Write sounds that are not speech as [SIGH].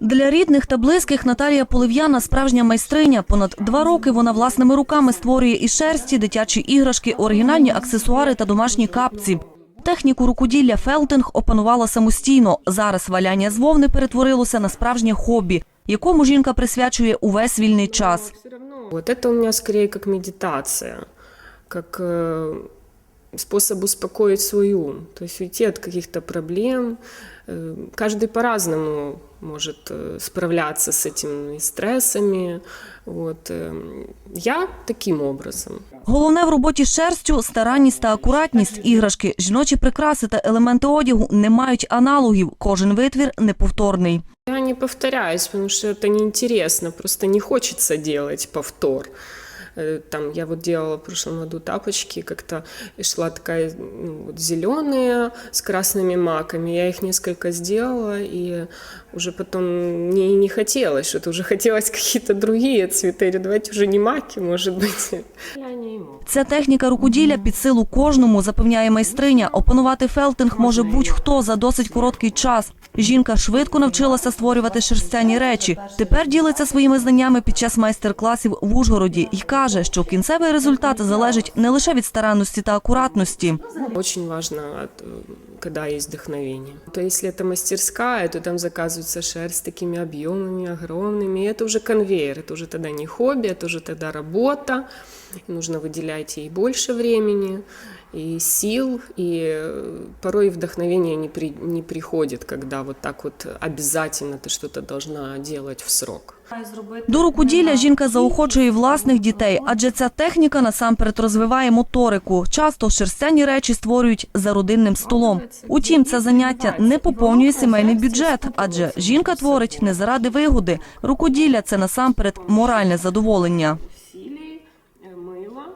Для рідних та близьких Наталія Полив'яна справжня майстриня. Понад два роки вона власними руками створює із шерсті, дитячі іграшки, оригінальні аксесуари та домашні капці. Техніку рукоділля фелтинг опанувала самостійно. Зараз валяння з вовни перетворилося на справжнє хобі, якому жінка присвячує увесь вільний час. Вот это у меня скорее как медитация, как э, способ успокоить свой ум, то есть уйти от каких-то проблем. Э, каждый по-разному может э, справляться с этими стрессами. Вот. э, я таким образом. Головне в роботі з шерстю – старанність та акуратність. Іграшки, жіночі прикраси та елементи одягу не мають аналогів. Кожен витвір неповторний. Я не повторяюсь, потому что это неинтересно, просто не хочется делать повтор. Э, Там я вот делала в прошлом году тапочки, как-то и шла такая ну, вот зеленые с красными маками. Я их несколько сделала, и уже потом мне и не хотелось, что-то уже хотелось какие-то другие цветы. Я говорю, давайте уже не маки, может быть. Я [LAUGHS] не ему. Ця техніка рукоділля під силу кожному, запевняє майстриня. Опанувати фелтинг може будь-хто за досить короткий час. Жінка швидко навчилася створювати шерстяні речі. Тепер ділиться своїми знаннями під час майстер-класів в Ужгороді і каже, що кінцевий результат залежить не лише від старанності та акуратності. Очень важно, от, э, когда есть вдохновение. То если это мастерская, то там заказывается шерсть с такими объемами огромными. И это уже конвейер, это уже тогда не хобби, это уже тогда работа. Нужно выделять ей больше времени и сил, и э, порой вдохновение не, при, не приходит, когда вот так вот обязательно ты что-то должна делать в срок. До рукоділля жінка заохочує власних дітей, адже ця техніка насамперед розвиває моторику. Часто шерстяні речі створюють за родинним столом. Утім, це заняття не поповнює сімейний бюджет, адже жінка творить не заради вигоди. Рукоділля це насамперед моральне задоволення.